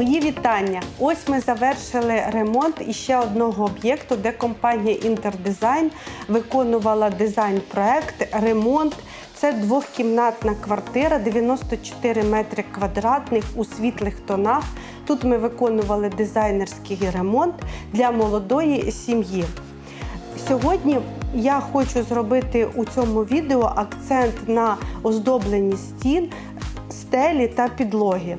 Мої вітання. Ось ми завершили ремонт іще одного об'єкту, де компанія Інтердизайн виконувала дизайн-проект, ремонт. Це двохкімнатна квартира, 94 метри квадратних у світлих тонах. Тут ми виконували дизайнерський ремонт для молодої сім'ї. Сьогодні я хочу зробити у цьому відео акцент на оздобленні стін, стелі та підлоги.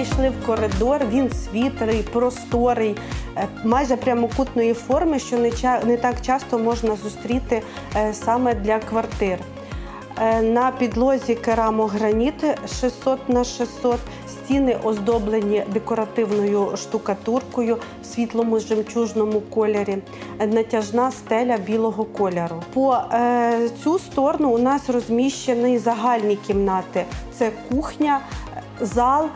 Війшли в коридор, він світлий, просторий, е, майже прямокутної форми, що не, так часто можна зустріти е, саме для квартир. Е, На підлозі керамограніт 600 на 600, стіни оздоблені декоративною штукатуркою в світлому жемчужному кольорі, натяжна стеля білого кольору. По е, цю сторону у нас розміщені загальні кімнати: це кухня, зал,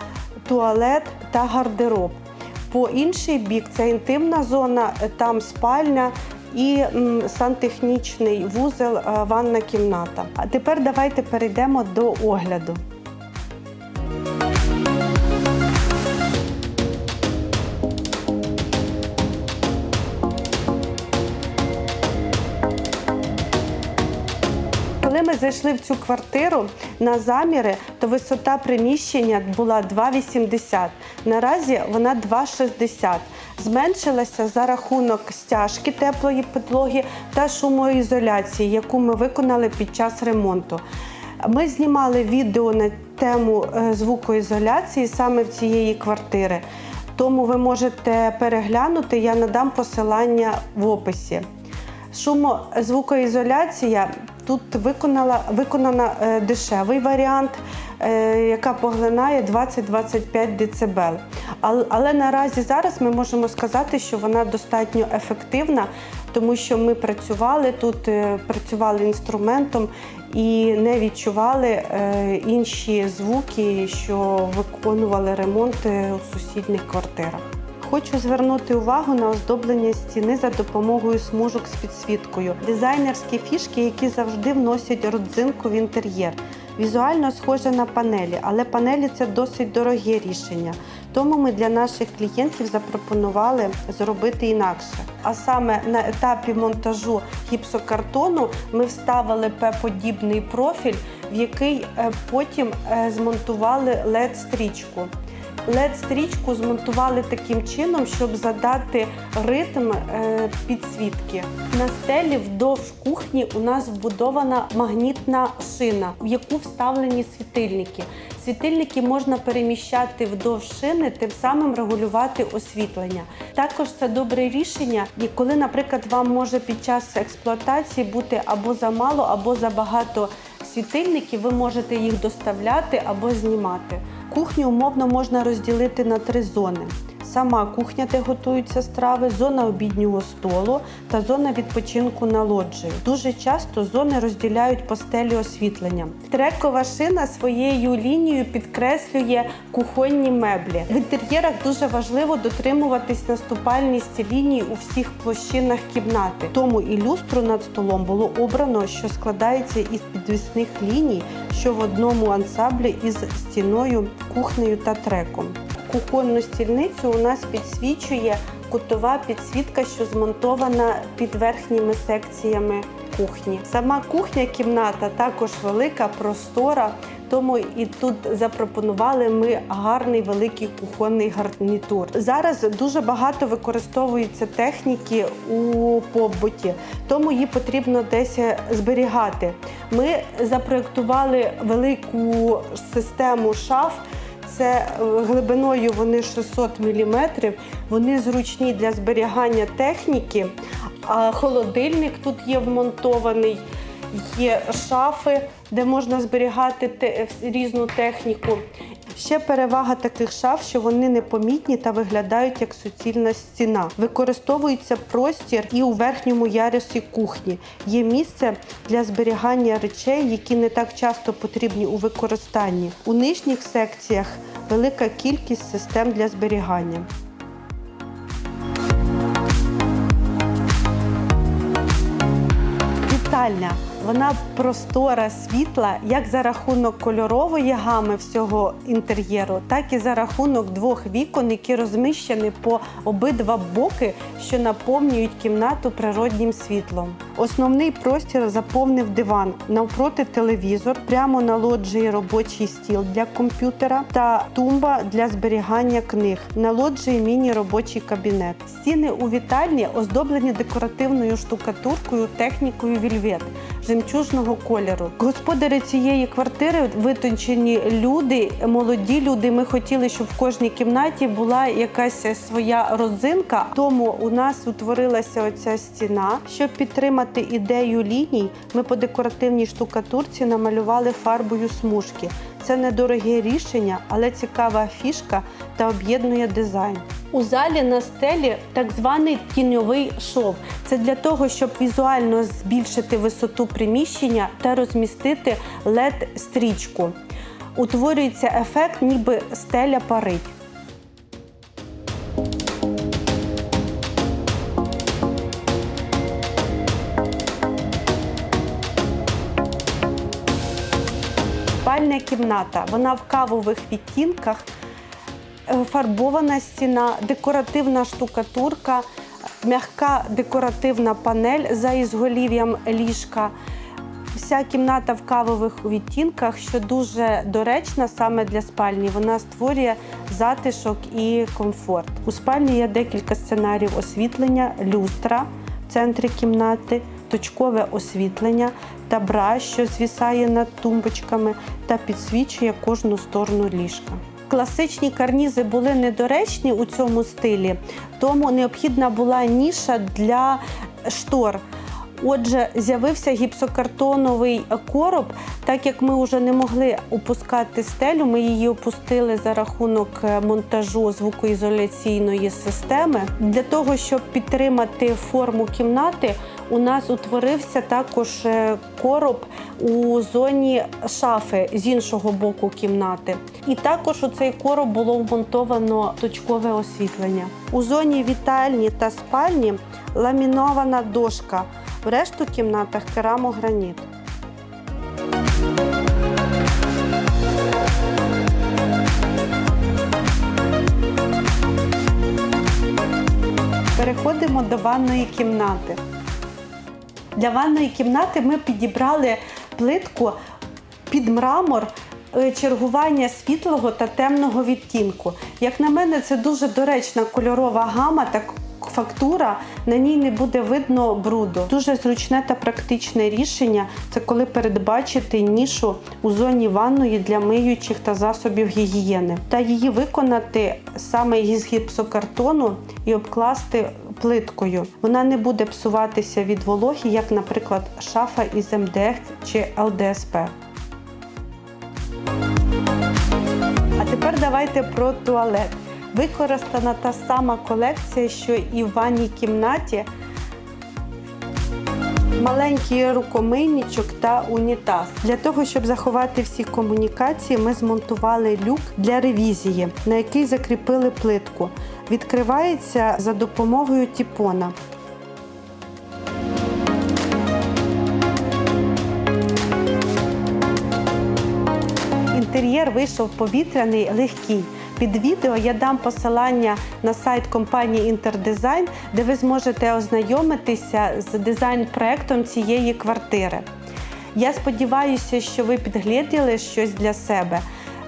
туалет та гардероб. По інший бік це інтимна зона, там спальня і сантехнічний вузел, е, ванна кімната. А тепер давайте перейдемо до огляду. Ми зайшли в цю квартиру на заміри, то висота приміщення була 2,80. Наразі вона 2,60. Зменшилася за рахунок стяжки теплої підлоги та шумоізоляції, яку ми виконали під час ремонту. Ми знімали відео на тему е, звукоізоляції саме в цієї квартири. Тому ви можете переглянути, я надам посилання в описі. Шумозвукоізоляція тут виконала, виконана е, дешевий варіант, е, яка поглинає 20-25 дБ. Але, але наразі зараз ми можемо сказати, що вона достатньо ефективна, тому що ми працювали тут, е, працювали інструментом і не відчували е, інші звуки, що виконували ремонт е, у сусідніх квартирах. Хочу звернути увагу на оздоблення стіни за допомогою смужок з підсвіткою. Дизайнерські фішки, які завжди вносять родзинку в інтер'єр. Візуально схоже на панелі, але панелі це досить дороге рішення. Тому ми для наших клієнтів запропонували зробити інакше. А саме на етапі монтажу гіпсокартону ми вставили П-подібний профіль, в який е, потім е, змонтували LED-стрічку. LED-стрічку змонтували таким чином, щоб задати ритм е, підсвітки. На стелі вдовж кухні у нас вбудована магнітна шина, в яку вставлені світильники. Світильники можна переміщати вдовж шини, тим самим регулювати освітлення. Також це добре рішення, і коли, наприклад, вам може під час експлуатації бути або замало, або забагато світильників, ви можете їх доставляти або знімати. Кухню умовно можна розділити на три зони. Сама кухня, де готуються страви, зона обіднього столу та зона відпочинку на лоджії. Дуже часто зони розділяють по стелі освітленням. Трекова шина своєю лінією підкреслює кухонні меблі. В інтер'єрах дуже важливо дотримуватись наступальності ліній у всіх площинах кімнати. Тому і люстру над столом було обрано, що складається із підвісних ліній, що в одному ансамблі із стіною, кухнею та треком. Кухонну стільницю у нас підсвічує кутова підсвітка, що змонтована під верхніми секціями кухні. Сама кухня, кімната також велика, простора. Тому і тут запропонували ми гарний великий кухонний гарнітур. Зараз дуже багато використовується техніки у побуті, тому її потрібно десь зберігати. Ми запроектували велику систему шаф. Це е, глибиною вони 600 мм, вони зручні для зберігання техніки. А холодильник тут є вмонтований, є шафи, де можна зберігати те, різну техніку. Ще перевага таких шаф, що вони непомітні та виглядають як суцільна стіна. Використовується простір і у верхньому ярусі кухні. Є місце для зберігання речей, які не так часто потрібні у використанні. У нижніх секціях велика кількість систем для зберігання. Вітальня вона простора, світла, як за рахунок кольорової гами всього інтер'єру, так і за рахунок двох вікон, які розміщені по обидва боки, що наповнюють кімнату природнім світлом. Основний простір заповнив диван, навпроти телевізор, прямо на лоджії робочий стіл для комп'ютера та тумба для зберігання книг. На лоджії міні-робочий кабінет. Стіни у вітальні оздоблені декоративною штукатуркою технікою вільвет жемчужного кольору. Господарі цієї квартири витончені люди, молоді люди. Ми хотіли, щоб в кожній кімнаті була якась своя родзинка. Тому у нас утворилася оця стіна. Щоб підтримати ідею ліній, ми по декоративній штукатурці намалювали фарбою смужки. Це недороге рішення, але цікава фішка та об'єднує дизайн. У залі на стелі так званий тіньовий шов. Це для того, щоб візуально збільшити висоту приміщення та розмістити led стрічку Утворюється ефект, ніби стеля парить. Спальня кімната. Вона в кавових відтінках, фарбована стіна, декоративна штукатурка, м'яка декоративна панель за ізголів'ям ліжка. Вся кімната в кавових відтінках, що дуже доречна саме для спальні. Вона створює затишок і комфорт. У спальні є декілька сценаріїв освітлення, люстра в центрі кімнати, точкове освітлення та бра, що звісає над тумбочками та підсвічує кожну сторону ліжка. Класичні карнізи були недоречні у цьому стилі, тому необхідна була ніша для штор. Отже, з'явився гіпсокартоновий короб. Так як ми вже не могли опускати стелю, ми її опустили за рахунок е, монтажу звукоізоляційної системи. Для того, щоб підтримати форму кімнати, у нас утворився також е, короб у зоні шафи з іншого боку кімнати. І також у цей короб було вмонтовано точкове освітлення. У зоні вітальні та спальні ламінована дошка. В решту кімнатах керамограніт. Переходимо до ванної кімнати. Для ванної кімнати ми підібрали плитку під мрамор е, чергування світлого та темного відтінку. Як на мене, це дуже доречна кольорова гама та фактура, на ній не буде видно бруду. Дуже зручне та практичне рішення це коли передбачити нішу у зоні ванної для миючих та засобів гігієни, та її виконати саме із гіпсокартону і обкласти плиткою. Вона не буде псуватися від вологі, як, наприклад, шафа із МДФ чи ЛДСП. А тепер давайте про туалет. Використана та сама колекція, що і в ванній кімнаті. Маленький рукомийничок та унітаз. Для того, щоб заховати всі комунікації, ми змонтували люк для ревізії, на який закріпили плитку. Відкривається за допомогою тіпона. Інтер'єр вийшов повітряний, легкий. Під відео я дам посилання на сайт компанії Інтердизайн, де ви зможете ознайомитися з дизайн-проектом цієї квартири. Я сподіваюся, що ви підгляділи щось для себе.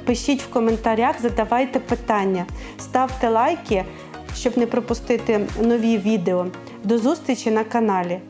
Пишіть в коментарях, задавайте питання, ставте лайки, щоб не пропустити нові відео. До зустрічі на каналі.